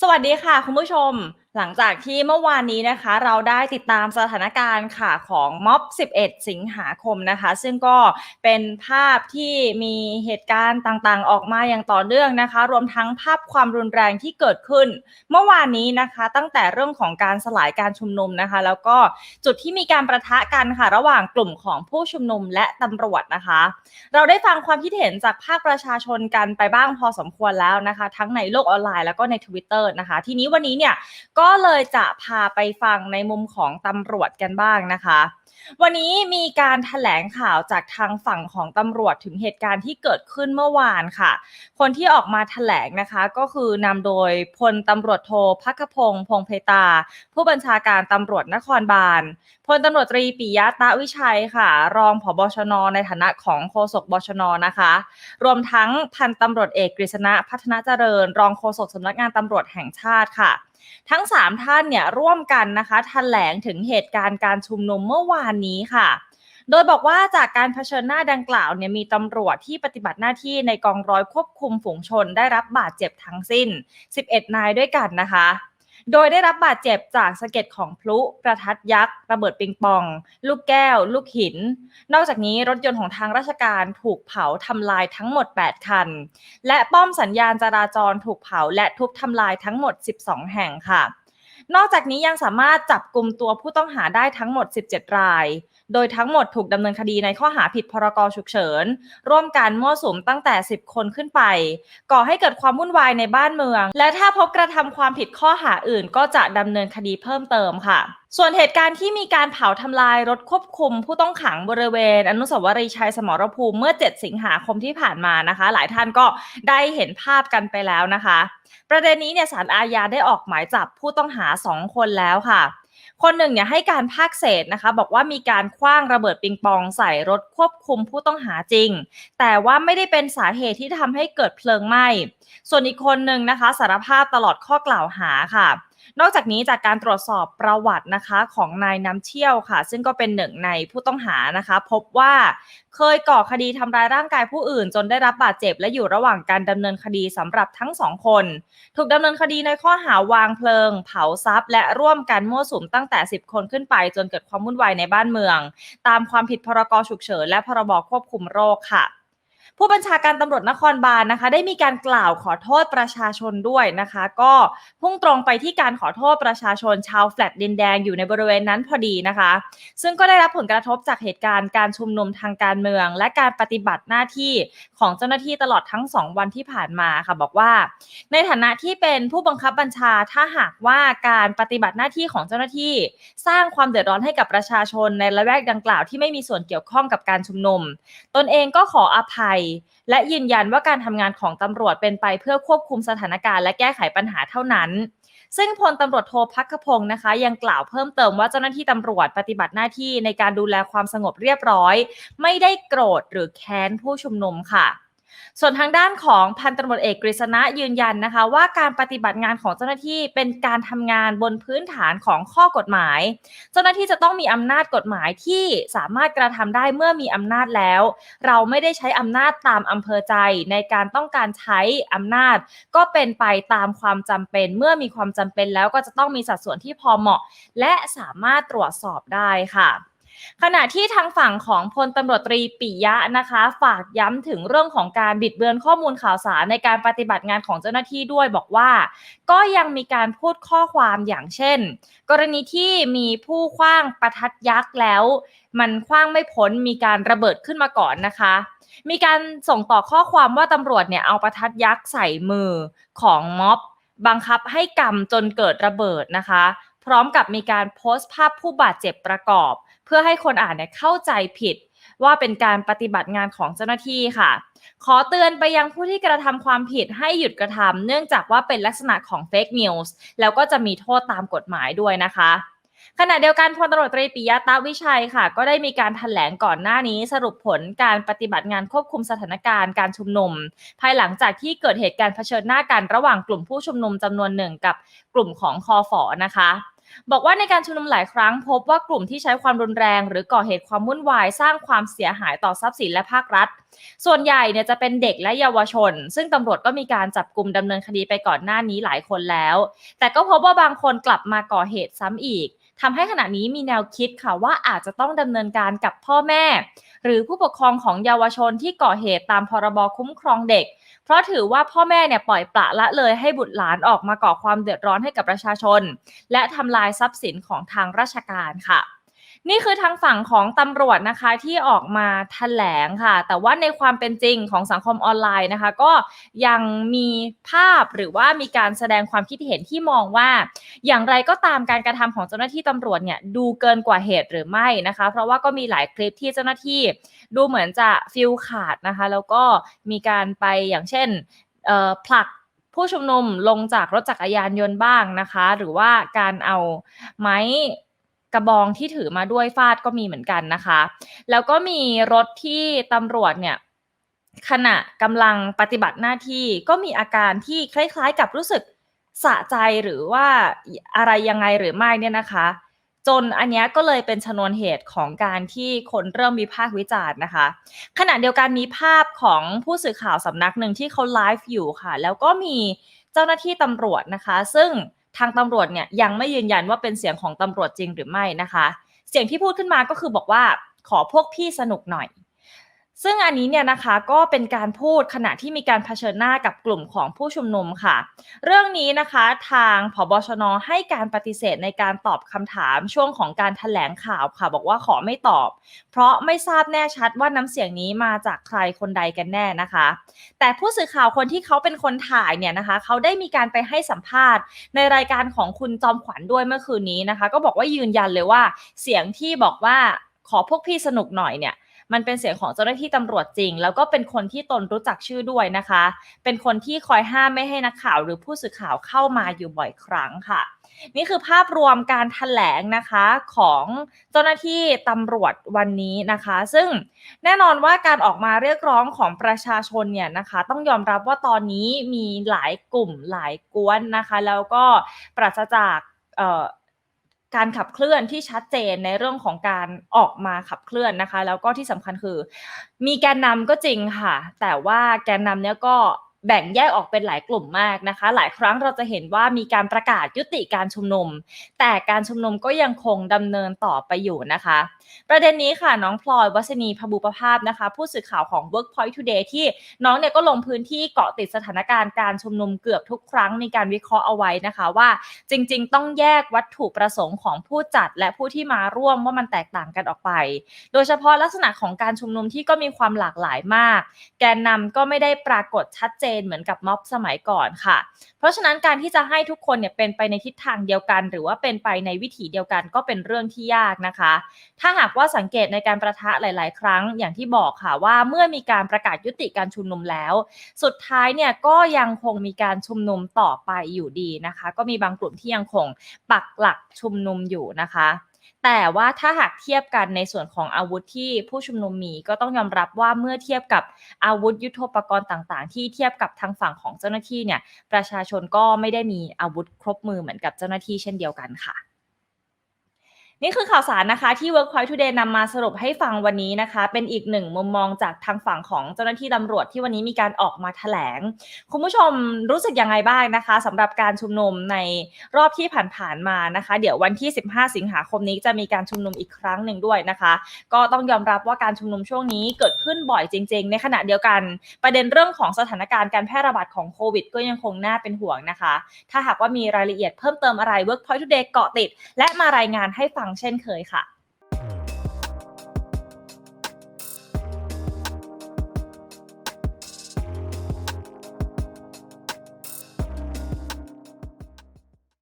สวัสดีค่ะคุณผู้ชม หลังจากที่เมื่อวานนี้นะคะ เราได้ติดตามสถานการณ์ค่ะของม็อบ 11 สิงหาคมนะคะ ซึ่งก็เป็นภาพที่มีเหตุการณ์ต่างๆ ออกมาอย่างต่อเนื่องนะคะ รวมทั้งภาพความรุนแรงที่เกิดขึ้น เมื่อวานนี้นะคะ ตั้งแต่เรื่องของการสลายการชุมนุมนะคะ แล้วก็จุดที่มีการประทะกันค่ะ ระหว่างกลุ่มของผู้ชุมนุมและตำรวจนะคะ เราได้ฟังความคิดเห็นจากภาคประชาชนกันไปบ้างพอสมควรแล้วนะคะ ทั้งในโลกออนไลน์แล้วก็ใน Twitter นะคะ ทีนี้วันนี้เนี่ยก็เลยจะพาไปฟังในมุมของตำรวจกันบ้างนะคะ วันนี้มีการถแถลงข่าวจากทางฝั่งของตำรวจถึงเหตุการณ์ที่เกิดขึ้นเมื่อวานค่ะ คนที่ออกมาถแถลงนะคะก็คือนำโดยพลตำรวจโทพักพงศ์พงเพตา ผู้บัญชาการตำรวจนครบาลพลตำรวจตรีปิยะตะวิชัยค่ะ รองผบชน ในฐานะของโฆษกบชนนะคะ รวมทั้งพันตำรวจเอกกฤษณะพัฒนาเจริญ รองโฆษกสำนักงานตำรวจแห่งชาติค่ะ ทั้ง 3 ท่านเนี่ยร่วมกันนะคะแถลงถึงเหตุการณ์การชุมนุมเมื่อวานนี้ค่ะโดยบอกว่าจากการเผชิญหน้าดังกล่าวเนี่ยมีตำรวจที่ปฏิบัติหน้าที่ในกองร้อยควบคุมฝูงชนได้รับบาดเจ็บทั้งสิ้น 11 นายด้วยกันนะคะ โดยได้รับบาดเจ็บจากสะเก็ดของพลุประทัดยักษ์ ระเบิดปิงปอง ลูกแก้ว ลูกหิน นอกจากนี้รถยนต์ของทางราชการถูกเผาทำลายทั้งหมด 8 คัน และป้อมสัญญาณจราจรถูกเผาและทุบทำลายทั้งหมด 12 แห่งค่ะ นอกจากนี้ยังสามารถจับกลุ่มตัวผู้ต้องหาได้ทั้งหมด 17 ราย โดยทั้งหมดถูกดำเนินคดีในข้อหาผิดพรกฉุกเฉิน ร่วมกันมั่วสุมตั้งแต่ 10 คนขึ้นไป ก่อให้เกิดความวุ่นวายในบ้านเมือง และถ้าพบกระทำความผิดข้อหาอื่น ก็จะดำเนินคดีเพิ่มเติมค่ะส่วนเหตุการณ์ที่มีการเผาทำลายรถควบคุม ผู้ต้องขังบริเวณ อนุสาวรีย์ชัยสมรภูมิเมื่อ 7 สิงหาคมที่ผ่านมานะคะ หลายท่านก็ได้เห็นภาพกันไปแล้วนะคะ ประเด็นนี้เนี่ยสารอาญาได้ออกหมายจับผู้ต้องหา 2 คนแล้วค่ะ คนหนึ่งเนี่ยให้การภาคเศษนะคะ บอกว่ามีการคว้างระเบิดปิงปองใส่รถควบคุมผู้ต้องหาจริง แต่ว่าไม่ได้เป็นสาเหตุที่ทำให้เกิดเพลิงไหม้ส่วนอีกคนหนึ่งนะคะ สารภาพตลอดข้อกล่าวหาค่ะ นอกจากนี้จากการตรวจสอบประวัตินะคะของนายน้ำเชี่ยวค่ะ ซึ่งก็เป็นหนึ่งในผู้ต้องหานะคะ พบว่าเคยก่อคดีทำร้ายร่างกายผู้อื่น จนได้รับบาดเจ็บ และอยู่ระหว่างการดำเนินคดีสำหรับทั้งสองคน ถูกดำเนินคดีในข้อหาวางเพลิง เผาทรัพย์ และร่วมกันมั่วสุมตั้งแต่ 10 คนขึ้นไป จนเกิดความวุ่นวายในบ้านเมือง ตามความผิดพรกฉุกเฉินและพรบควบคุมโรคค่ะ ผู้บัญชาการตำรวจนครบาลนะคะ ได้มีการกล่าวขอโทษประชาชนด้วยนะคะ ก็พุ่งตรงไปที่การขอโทษประชาชนชาวแฟลตดินแดงอยู่ในบริเวณนั้นพอดีนะคะ ซึ่งก็ได้รับผลกระทบจากเหตุการณ์การชุมนุมทางการเมือง และการปฏิบัติหน้าที่ของเจ้าหน้าที่ตลอดทั้ง 2 วันที่ผ่านมาค่ะบอกว่า ในฐานะที่เป็นผู้บังคับบัญชาถ้าหากว่าการปฏิบัติหน้าที่ของเจ้าหน้าที่ สร้างความเดือดร้อนให้กับประชาชนในละแวกดังกล่าวที่ไม่มีส่วนเกี่ยวข้องกับการชุมนุม ตนเองก็ขออภัยและยืนยันว่าการทำงานของตำรวจเป็นไปเพื่อควบคุมสถานการณ์และแก้ไขปัญหาเท่านั้น ซึ่งพลตำรวจโทพักขพงศ์นะคะ ยังกล่าวเพิ่มเติมว่าเจ้าหน้าที่ตำรวจปฏิบัติหน้าที่ในการดูแลความสงบเรียบร้อย ไม่ได้โกรธหรือแค้นผู้ชุมนุมค่ะ ส่วนทางด้านของพันตำรวจเอกกฤษณะยืนยันนะคะ ว่าการปฏิบัติงานของเจ้าหน้าที่เป็นการทำงานบนพื้นฐานของข้อกฎหมาย เจ้าหน้าที่จะต้องมีอำนาจกฎหมายที่สามารถกระทำได้เมื่อมีอำนาจแล้ว เราไม่ได้ใช้อำนาจตามอำเภอใจ ในการต้องการใช้อำนาจ ก็เป็นไปตามความจำเป็น เมื่อมีความจำเป็นแล้วก็จะต้องมีสัดส่วนที่พอเหมาะ และสามารถตรวจสอบได้ค่ะ ขณะที่ทางฝั่งของพลตำรวจตรีปิยะนะคะ ฝากย้ำถึงเรื่องของการบิดเบือนข้อมูลข่าวสารในการปฏิบัติงานของเจ้าหน้าที่ด้วยบอกว่า ก็ยังมีการพูดข้อความอย่างเช่น กรณีที่มีผู้คว้างประทัดยักษ์แล้ว มันคว้างไม่พ้นมีการระเบิดขึ้นมาก่อนนะคะมีการส่งต่อข้อความว่าตำรวจเนี่ยเอาประทัดยักษ์ใส่มือของม็อบ บังคับให้กำจนเกิดระเบิดนะคะ พร้อมกับมีการโพสต์ภาพผู้บาดเจ็บประกอบ เพื่อให้คนอ่านเนี่ยเข้าใจผิดว่าเป็นการปฏิบัติงานของเจ้าหน้าที่ค่ะ ขอเตือนไปยังผู้ที่กระทำความผิดให้หยุดกระทำเนื่องจากว่าเป็นลักษณะของเฟกนิวส์แล้วก็จะมีโทษตามกฎหมายด้วยนะคะขณะเดียวกันพลตำรวจตรีปิยะตาวิชัยค่ะ ก็ได้มีการถแถลงก่อนหน้านี้ สรุปผลการปฏิบัติงานควบคุมสถานการณ์การชุมนุม ภายหลังจากที่เกิดเหตุการณ์เผชิญหน้ากันระหว่างกลุ่มผู้ชุมนุมจำนวนหนึ่งกับกลุ่มของคอฟอนะคะ บอกว่าในการชุมนุมหลายครั้งพบว่ากลุ่มที่ใช้ความรุนแรง หรือก่อเหตุความวุ่นวายสร้างความเสียหายต่อทรัพย์สินและภาครัฐ ส่วนใหญ่เนี่ยจะเป็นเด็กและเยาวชน ซึ่งตำรวจก็มีการจับกลุ่มดำเนินคดีไปก่อนหน้านี้หลายคนแล้ว แต่ก็พบว่าบางคนกลับมาก่อเหตุซ้ำอีก ทำให้ขณะนี้มีแนวคิดค่ะว่าอาจจะต้องดำเนินการกับพ่อแม่ หรือผู้ปกครองของเยาวชนที่ก่อเหตุตามพรบคุ้มครองเด็ก เพราะถือว่าพ่อแม่เนี่ยปล่อยปละละเลยให้บุตรหลานออกมาก่อความเดือดร้อนให้กับประชาชน และทำลายทรัพย์สินของทางราชการค่ะ นี่คือทางฝั่งของตำรวจนะคะที่ออกมาแถลงค่ะ แต่ว่าในความเป็นจริงของสังคมออนไลน์นะคะ ก็ยังมีภาพหรือว่ามีการแสดงความคิดเห็นที่มองว่า อย่างไรก็ตามการกระทำของเจ้าหน้าที่ตำรวจเนี่ยดูเกินกว่าเหตุหรือไม่นะคะ เพราะว่าก็มีหลายคลิปที่เจ้าหน้าที่ดูเหมือนจะฟิลขาดนะคะ แล้วก็มีการไปอย่างเช่นผลักผู้ชุมนุมลงจากรถจักรยานยนต์บ้างนะคะ หรือว่าการเอาไม้ กระบองที่ถือมาด้วยฟาดก็มีเหมือนกันนะคะ แล้วก็มีรถที่ตำรวจเนี่ยขณะกำลังปฏิบัติหน้าที่ก็มีอาการที่คล้ายๆ กับรู้สึกสะใจหรือว่าอะไรยังไงหรือไม่เนี่ยนะคะ จนอันนี้ก็เลยเป็นชนวนเหตุของการที่คนเริ่มวิพากษ์วิจารณ์นะคะ ขณะเดียวกันมีภาพของผู้สื่อข่าวสำนักหนึ่งที่เขาไลฟ์อยู่ค่ะ แล้วก็มีเจ้าหน้าที่ตำรวจนะคะ ซึ่ง ทางตำรวจเนี่ยยังไม่ยืนยันว่าเป็นเสียงของตำรวจจริงหรือไม่นะคะ เสียงที่พูดขึ้นมาก็คือบอกว่าขอพวกพี่สนุกหน่อย ซึ่งอันนี้เนี่ยนะคะก็เป็นการพูดขณะที่มีการเผชิญหน้ากับกลุ่มของผู้ชุมนุมค่ะ เรื่องนี้นะคะทางผบชนให้การปฏิเสธในการตอบคำถามช่วงของการถแถลงข่าวค่ะ บอกว่าขอไม่ตอบ เพราะไม่ทราบแน่ชัดว่าน้ำเสียงนี้มาจากใครคนใดกันแน่นะคะ แต่ผู้สื่อข่าวคนที่เขาเป็นคนถ่ายเนี่ยนะคะ เขาได้มีการไปให้สัมภาษณ์ ในรายการของคุณจอมขวัญด้วยเมื่อคืนนี้นะคะ ก็บอกว่ายืนยันเลยว่าเสียงที่บอกว่าขอพวกพี่สนุกหน่อยเนี่ย มันเป็นเสียงของเจ้าหน้าที่ตำรวจจริง แล้วก็เป็นคนที่ตนรู้จักชื่อด้วยนะคะ เป็นคนที่คอยห้ามไม่ให้นักข่าวหรือผู้สื่อข่าวเข้ามาอยู่บ่อยครั้งค่ะ นี่คือภาพรวมการถแถลงนะคะของเจ้าหน้าที่ตำรวจวันนี้นะคะ ซึ่งแน่นอนว่าการออกมาเรียกร้องของประชาชนเนี่ยนะคะ ต้องยอมรับว่าตอนนี้มีหลายกลุ่มหลายกวนนะคะ แล้วก็ปราศจาก การขับเคลื่อนที่ชัดเจนในเรื่องของการออกมาขับเคลื่อนนะคะ แล้วก็ที่สำคัญคือ มีแกนนำก็จริงค่ะ แต่ว่าแกนนำเนี้ยก็ แบ่งแยกออกเป็นหลายกลุ่มมากนะคะ หลายครั้งเราจะเห็นว่ามีการประกาศยุติการชุมนุม แต่การชุมนุมก็ยังคงดำเนินต่อไปอยู่นะคะ ประเด็นนี้ค่ะน้องพลอยวัชนีพบุประภาพนะคะ ผู้สื่อข่าวของ Workpoint Today ที่น้องเนี่ยก็ลงพื้นที่เกาะติดสถานการณ์การชุมนุมเกือบทุกครั้งในการวิเคราะห์เอาไว้นะคะว่า จริง ๆ ต้องแยกวัตถุประสงค์ของผู้จัดและผู้ที่มาร่วมว่ามันแตกต่างกันออกไป โดยเฉพาะลักษณะของการชุมนุมที่ก็มีความหลากหลายมาก แกนนำก็ไม่ได้ปรากฏชัดเจนเหมือนกับม็อบสมัยก่อนค่ะ เพราะฉะนั้นการที่จะให้ทุกคนเนี่ยเป็นไปในทิศทางเดียวกัน หรือว่าเป็นไปในวิถีเดียวกันก็เป็นเรื่องที่ยากนะคะ ถ้าหากว่าสังเกตในการประทะหลาย ๆ ครั้งอย่างที่บอกค่ะว่าเมื่อมีการประกาศยุติการชุมนุมแล้ว สุดท้ายเนี่ยก็ยังคงมีการชุมนุมต่อไปอยู่ดีนะคะ ก็มีบางกลุ่มที่ยังคงปักหลักชุมนุมอยู่นะคะ แต่ว่าถ้าหากเทียบกันในส่วนของอาวุธที่ผู้ชุมนุมมีก็ต้องยอมรับว่าเมื่อเทียบกับอาวุธยุโทโธปกรณ์ต่าง ๆ ที่เทียบกับทางฝั่งของเจ้าหน้าที่เนี่ยประชาชนก็ไม่ได้มีอาวุธครบมือเหมือนกับเจ้าหน้าที่เช่นเดียวกันค่ะ นี่คือข่าวสารนะคะที่ Workpoint Today นำมาสรุปให้ฟังวันนี้นะคะ เป็นอีกหนึ่งมุมมองจากทางฝั่งของเจ้าหน้าที่ตำรวจที่วันนี้มีการออกมาแถลง คุณผู้ชมรู้สึกยังไงบ้างนะคะสำหรับการชุมนุมในรอบที่ผ่านๆมานะคะ เดี๋ยววันที่ 15 สิงหาคมนี้จะมีการชุมนุมอีกครั้งหนึ่งด้วยนะคะ ก็ต้องยอมรับว่าการชุมนุมช่วงนี้เกิดขึ้นบ่อยจริง ๆ ในขณะเดียวกัน ประเด็นเรื่องของสถานการณ์การแพร่ระบาดของโควิด ก็ยังคงน่าเป็นห่วงนะคะ ถ้าหากว่ามีรายละเอียดเพิ่มเติมอะไร Workpoint Today เกาะติด และมารายงานให้ฟังเช่นเคยค่ะ